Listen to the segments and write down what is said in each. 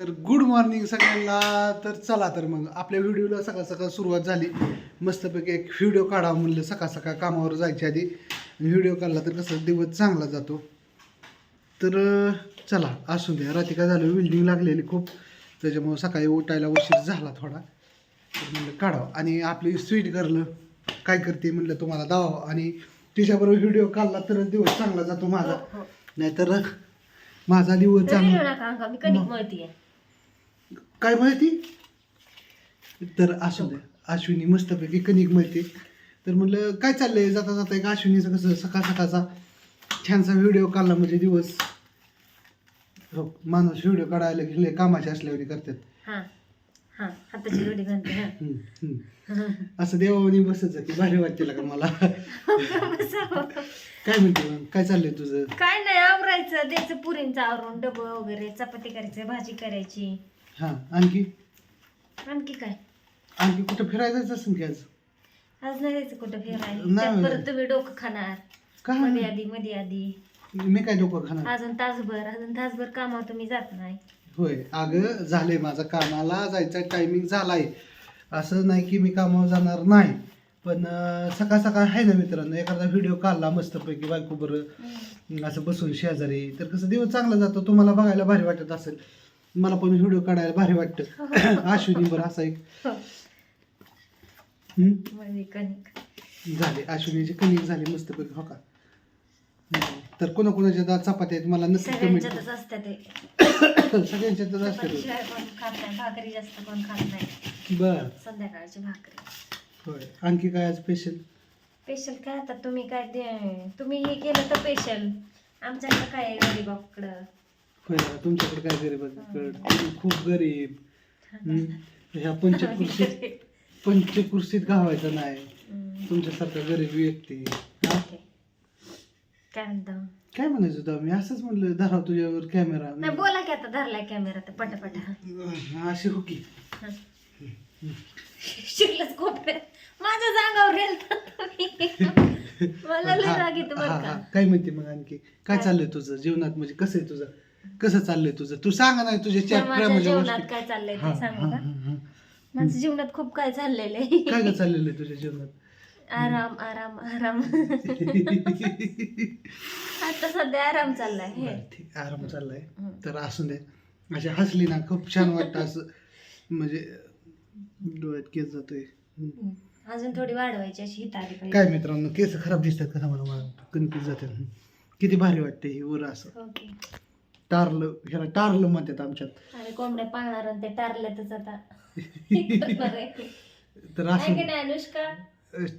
तर good morning सगळ्यांना. तर चला तर मग आपल्या व्हिडिओला सकाळ सकाळ सुरुवात झाली. मस्तपैकी एक व्हिडिओ काढा म्हणलं सकाळ सकाळ कामावर जायच्या आधी. व्हिडिओ काढला तर कसं दिवस चांगला जातो. तर चला असू द्या. रात्री काय झालं? बिल्डिंग लागलेली खूप. त्याच्यामुळं सकाळी उठायला उशीर झाला थोडा. तर म्हणलं काढावं. आणि आपली स्वीट गर्ल काय करते म्हणलं तुम्हाला दावा आणि तिच्याबरोबर व्हिडिओ काढला तरच दिवस चांगला जातो माझा. नाहीतर माझा दिवस चांगला नका अंका मी कणिक मळतीये काय माहिती? तर असू द्या अश्विनी मस्तपैकी कणिक माहिती तर म्हणलं काय चाललंय? जाता जाता एक अश्विनीचं कसं? सकाळ सकाळचा छानसा व्हिडिओ काढला म्हणजे दिवस. हो माणूस व्हिडिओ काढायला गेले कामाचे असल्यावर करतात. हा हा हा. असं देवानी बसच की भारी वाटते का मला? काय म्हणते मग? काय चाललंय तुझं? काय नाही आवरायचं. द्यायचं पुरींचं आवरून डबं वगैरे चपाती करायची भाजी करायची. हा आणखी? आणखी काय? आणखी कुठं फिरायला जायचं असेल की आज? आज नाही जायचं कुठं फिरायला. नाही. त्यात परत तुम्ही डोकं खाणार. का? मध्ये आधी मध्ये आधी. मी काय डोकं खाणार? अजून तासभर अजून तासभर कामावर तुम्ही जात नाही. होय. अगं झाले माझा कामाला जायचा टायमिंग झालाय. असं नाही की मी कामावर जाणार नाही. पण अं, सकाळ सकाळ आहे ना मित्रांनो एखादा व्हिडिओ काढला मस्तपैकी बायको बरं. असं बसून शेजारी. तर कसं दिवस चांगला जातो तुम्हाला बघायला भारी वाटत असेल. मला पण व्हिडिओ काढायला भारी वाटतं. अश्विनी बरं असा एक. हो. झाले. अश्विनीची कणिक झाली मस्तपैकी हो का. तर कोणाकोणाच्या दात चपात्या आहेत मला नक्की कमेंट सगळ्यांच्यातच असते ते. सगळ्यांच्यातच असते चपातीशिवाय कोण खात नाही. भाकरी जास्त कोण खात नाही. बर. संध्याकाळची भाकरी. होय. आणखी काय स्पेशल स्पेशल काय आता तुम्ही काय तुम्ही हे केलं तर स्पेशल आमच्याकडे काय आहे गरीबाकडं? होय ना, तुमच्याकडे काय गरीब? तुम्ही खूप गरीब. ह्या पंचकृषीत पंचकृषीत गावायचं नाही. हम्म, तुमच्यासारखा गरीब व्यक्ती. हा? काय म्हणता? काय म्हणायचं होतं मी असंच म्हणलं धराव तुझ्यावर कॅमेरा. नाही बोला की आता धरलाय कॅमेरा तर पटापट. अशी हो. की शिकलंच कोपऱ्यात माझ्या जागावर रेलता तुम्ही. मला लय राग येतो बरं हा, का. काय म्हणते मग आणखी? काय काय? चाललंय तुझं? जीवनात म्हणजे कसं आहे तुझं? कसं चाललंय तुझं? तू सांगा नाही तर चॅट माझ्या प्रेमाच्या जीवनात काय चाललंय हा, ते सांगू हा, का? हा, हा. माझ्या जीवनात खूप काय चाललेलं आहे. काय काय चाललेलं आहे तुझ्या जीवनात? आराम आराम आराम. आता सध्या आराम चाललाय हे. बरं, ठीक आराम चाललाय. तर असू दे. अशी हसली ना खूप छान वाटतं असं. म्हणजे डोळ्यात केस जातोय. अजून थोडी वाढवायची अशी आली पाहिजे. काय मित्रांनो केस खराब दिसतात का मला मला कन्फ्युज जाते. किती भारी वाटते ही वर असं. ओके. टारलं ह्याला टारलं म्हणतात आमच्यात. आणि कोंबड्या पाळणार आणि ते टारल्यातच आता. करणार आहे. तर आहे असं नाही अनुष्का?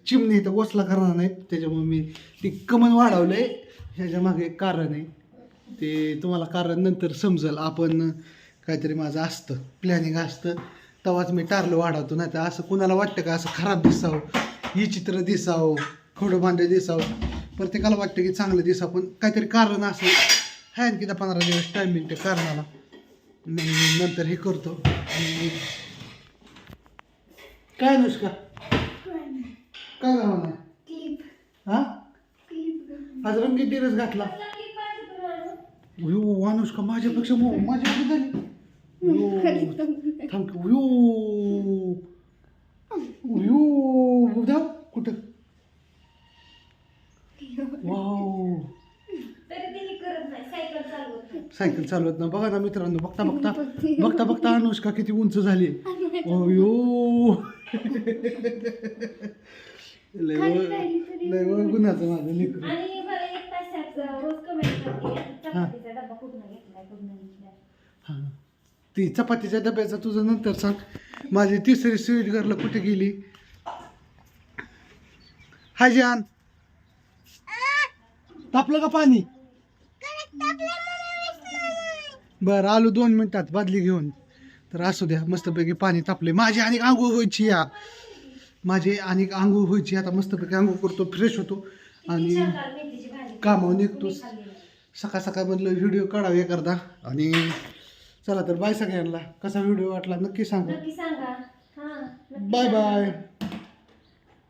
चिमणी तर वसला करणार नाहीत त्याच्यामुळे मी ती कमन वाढवलंय. ह्याच्या मागे एक कारण आहे. ते तुम्हाला कारण नंतर समजेल आपण काहीतरी माझं असतं प्लॅनिंग असतं तेव्हाच मी टारलं वाढवतो नाही तर असं कुणाला वाटतं का असं खराब दिसावं ही चित्र दिसावं खोडं भांडे दिसावं. प्रत्येकाला वाटतं की चांगलं दिसावं पण काहीतरी कारण असेल. आहे आणखी दहा पंधरा दिवस टायमिंग त्या कारणाला. नंतर हे करतो. आणि काय नुसका काय गाव नाही? हा? आज रंगीत ड्रेस घातला. यो अनुष्का माझ्यापेक्षा मो माझ्या कुठे झाली थांब. यो यो उद्या कुठं? वाव तरी ते हे करत नाही सायकल चालवत ना बघा ना मित्रांनो बघता बघता. बघता. बघता अनुष्का किती उंच झाली. ओ यो लय गुन्हाचं माझं लेकरू हा. ती चपातीच्या डब्याचं तुझं नंतर सांग. माझी तिसरी स्वीट गर्ल कुठे गेली? हाय जान तापलं का पाणी? बरं आलो दोन मिनिटात बादली घेऊन. तर असू द्या मस्तपैकी पाणी तापले माझी आणि आंघोळ व्हायची या. माझी आणि आंघोळ व्हायची. आता मस्तपैकी आंघोळ करतो फ्रेश होतो. आणि कामावर नाही. सकाळ सकाळ मधलं व्हिडिओ काढावे करता आणि चला तर बाय सगळ्यांना. कसा व्हिडिओ वाटला नक्की सांगा. हा बाय. बाय